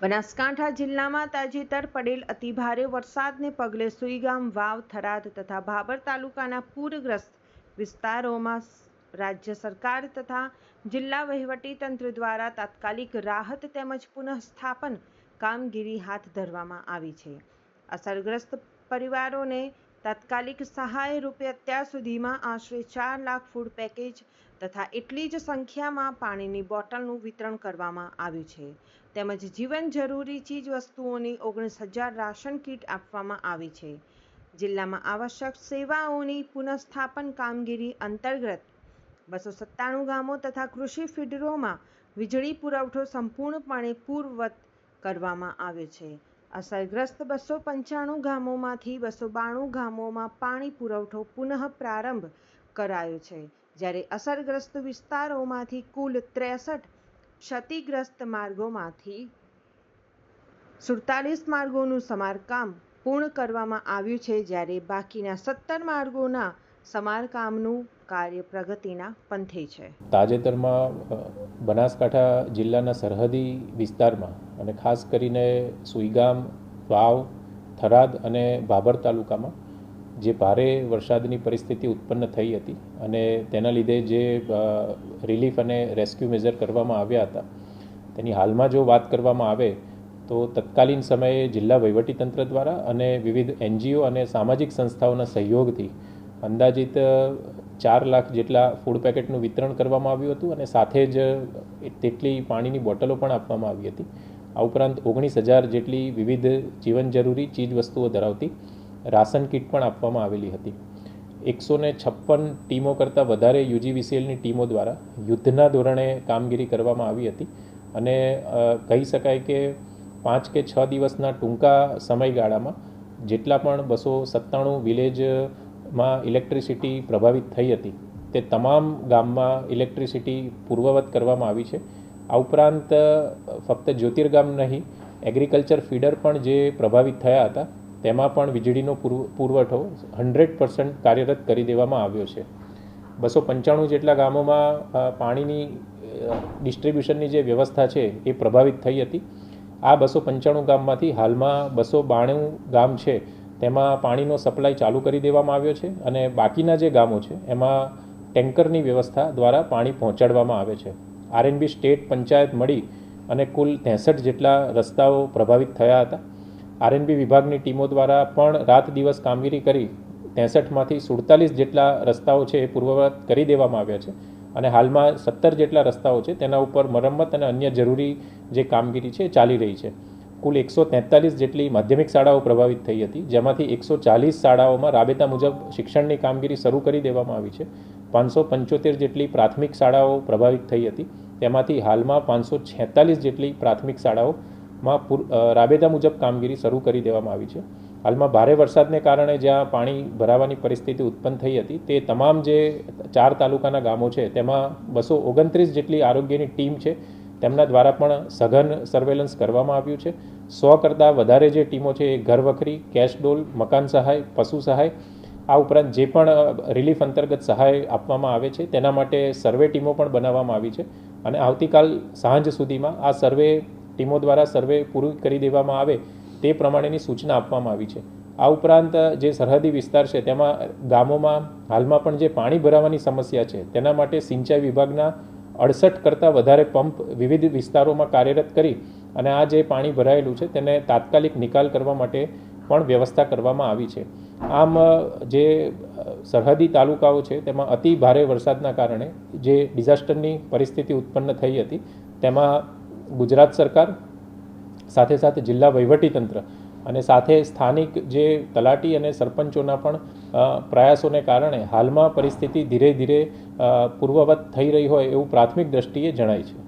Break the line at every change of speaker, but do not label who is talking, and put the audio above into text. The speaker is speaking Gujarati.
બનાસકાંઠા જિલ્લામાં તાજેતર પડેલ અતિભારે વરસાદને પગલે સુઈગામ, વાવ, થરાદ તથા ભાબર તાલુકાના પૂરગ્રસ્ત વિસ્તારોમાં રાજ્ય સરકાર તથા જિલ્લા વહીવટીતંત્ર દ્વારા તાત્કાલિક રાહત તેમજ પુનઃસ્થાપન કામગીરી હાથ ધરવામાં આવી છે. અસરગ્રસ્ત પરિવારોને તાત્કાલિક સહાય રૂપે અત્યાર સુધીમાં આશરે ચાર લાખ ફૂડ પેકેજ તથા એટલી જ સંખ્યામાં પાણીની બોટલનું વિતરણ કરવામાં આવ્યું છે. તેમજ જીવન જરૂરી ચીજ વસ્તુઓની ઓગણીસ હજાર રાશન કીટ આપવામાં આવી છે. જિલ્લામાં આવશ્યક સેવાઓની પુનઃસ્થાપન કામગીરી અંતર્ગત બસો સત્તાણું ગામો તથા કૃષિ ફીડરોમાં વીજળી પુરવઠો સંપૂર્ણપણે પૂર્વવત કરવામાં આવ્યો છે. અસરગ્રસ્ત બસો પંચાણું ગામોમાંથી બસો બાણું ગામોમાં પાણી પુરવઠો પુનઃ પ્રારંભ કરાયો છે. જ્યારે અસરગ્રસ્ત વિસ્તારોમાંથી કુલ ત્રેસઠ ક્ષતિગ્રસ્ત માર્ગોમાંથી સુડતાલીસ માર્ગોનું સમારકામ પૂર્ણ કરવામાં આવ્યું છે. જ્યારે બાકીના સત્તર માર્ગોના સમારકામનું કાર્ય પ્રગતિના પંથે છે.
તાજેતરમાં બનાસકાંઠા જિલ્લાના સરહદી વિસ્તારમાં અને ખાસ કરીને સુઈગામ, વાવ, થરાદ અને ભાભર તાલુકામાં જે ભારે વરસાદની પરિસ્થિતિ ઉત્પન્ન થઈ હતી અને તેના લીધે જે રિલીફ અને રેસ્ક્યુ મેઝર કરવામાં આવ્યા હતા, તેની હાલમાં જો વાત કરવામાં આવે, તો તત્કાલીન સમયે જિલ્લા વહીવટીતંત્ર દ્વારા અને વિવિધ એનજીઓ અને સામાજિક સંસ્થાઓના સહયોગથી અંદાજિત ચાર લાખ જેટલા ફૂડ પેકેટનું વિતરણ કરવામાં આવ્યું હતું અને સાથે જ તેટલી પાણીની બોટલો પણ આપવામાં આવી હતી. આ ઉપરાંત ઓગણીસ હજાર જેટલી વિવિધ જીવન જરૂરી ચીજ વસ્તુઓ ધરાવતી રાશન કીટ પણ આપવામાં આવેલી હતી. એકસો ને છપ્પન ટીમો કરતાં વધારે યુજીવીસીએલની ટીમો દ્વારા યુદ્ધના ધોરણે કામગીરી કરવામાં આવી હતી અને કહી શકાય કે પાંચ કે છ દિવસના ટૂંકા સમયગાળામાં જેટલા પણ બસો સત્તાણું વિલેજમાં ઇલેક્ટ્રિસિટી પ્રભાવિત થઈ હતી. તે તમામ ગામમાં ઇલેક્ટ્રિસિટી પૂર્વવત કરવામાં આવી છે. આ ઉપરાંત ફક્ત જ્યોતિર્ગામ નહીં, એગ્રીકલ્ચર ફીડર પણ જે પ્રભાવિત થયા હતા, તેમાં પણ વીજળીનો પુરવ- પુરવઠો હંડ્રેડ પર્સન્ટ કાર્યરત કરી દેવામાં આવ્યો છે. બસો પંચાણું જેટલા ગામોમાં પાણીની ડિસ્ટ્રીબ્યુશનની જે વ્યવસ્થા છે એ પ્રભાવિત થઈ હતી. આ બસો પંચાણું ગામમાંથી હાલમાં બસો બાણું ગામ છે. તેમાં પાણીનો સપ્લાય ચાલુ કરી દેવામાં આવ્યો છે અને બાકીના જે ગામો છે, એમાં ટેન્કરની વ્યવસ્થા દ્વારા પાણી પહોંચાડવામાં આવે છે. આરએનબી સ્ટેટ પંચાયત મળી અને કુલ ત્રેસઠ જેટલા રસ્તાઓ પ્રભાવિત થયા હતા. આરએનબી વિભાગની ટીમો દ્વારા પણ રાત દિવસ કામગીરી કરી ત્રેસઠમાંથી સુડતાલીસ જેટલા રસ્તાઓ છે એ પૂર્વવત કરી દેવામાં આવ્યા છે અને હાલમાં સત્તર જેટલા રસ્તાઓ છે તેના ઉપર મરમ્મત અને અન્ય જરૂરી જે કામગીરી છે ચાલી રહી છે. કુલ એકસો તેતાલીસ જેટલી માધ્યમિક શાળાઓ પ્રભાવિત થઈ હતી. જેમાંથી એકસો ચાલીસ શાળાઓમાં રાબેતા મુજબ શિક્ષણની કામગીરી શરૂ કરી દેવામાં આવી છે. પાંચસો પંચોતેર જેટલી પ્રાથમિક શાળાઓ પ્રભાવિત થઈ હતી. તેમાંથી હાલમાં પાંચસો છેતાલીસ જેટલી પ્રાથમિક શાળાઓમાં પૂર રાબેતા મુજબ કામગીરી શરૂ કરી દેવામાં આવી છે. હાલમાં ભારે વરસાદને કારણે જ્યાં પાણી ભરાવાની પરિસ્થિતિ ઉત્પન્ન થઈ હતી, તે તમામ જે ચાર તાલુકાના ગામો છે, તેમાં બસો ઓગણત્રીસ જેટલી આરોગ્યની ટીમ છે તેમના દ્વારા પણ સઘન સર્વેલન્સ કરવામાં આવ્યું છે. સો કરતાં વધારે જે ટીમો છે, એ ઘર વખરી કેશ ડોલ મકાન સહાય, પશુ સહાય, આ ઉપરાંત જે પણ રિલીફ અંતર્ગત સહાય આપવામાં આવે છે, તેના માટે સર્વે ટીમો પણ બનાવવામાં આવી છે. અને આવતીકાલ સાંજ સુધીમાં આ સર્વે ટીમો દ્વારા સર્વે પૂરું કરી દેવામાં આવે તે પ્રમાણેની સૂચના આપવામાં આવી છે. આ ઉપરાંત જે સરહદી વિસ્તાર છે, તેમાં ગામોમાં હાલમાં પણ જે પાણી ભરાવાની સમસ્યા છે, તેના માટે સિંચાઈ વિભાગના અડસઠ કરતાં વધારે પંપ વિવિધ વિસ્તારોમાં કાર્યરત કરી અને આ જે પાણી ભરાયેલું છે તેને તાત્કાલિક નિકાલ કરવા માટે પણ વ્યવસ્થા કરવામાં આવી છે. આમ જે સરહદી તાલુકાઓ છે તેમાં અતિ ભારે વરસાદના કારણે જે ડિઝાસ્ટરની પરિસ્થિતિ ઉત્પન્ન થઈ હતી, તેમાં ગુજરાત સરકાર, સાથે સાથે જિલ્લા વહીવટીતંત્ર અને સાથે સ્થાનિક જે તલાટી અને સરપંચોના પણ પ્રયાસોને કારણે હાલમાં પરિસ્થિતિ ધીરે ધીરે પૂર્વવત થઈ રહી હોય એવું પ્રાથમિક દ્રષ્ટિએ જણાય છે.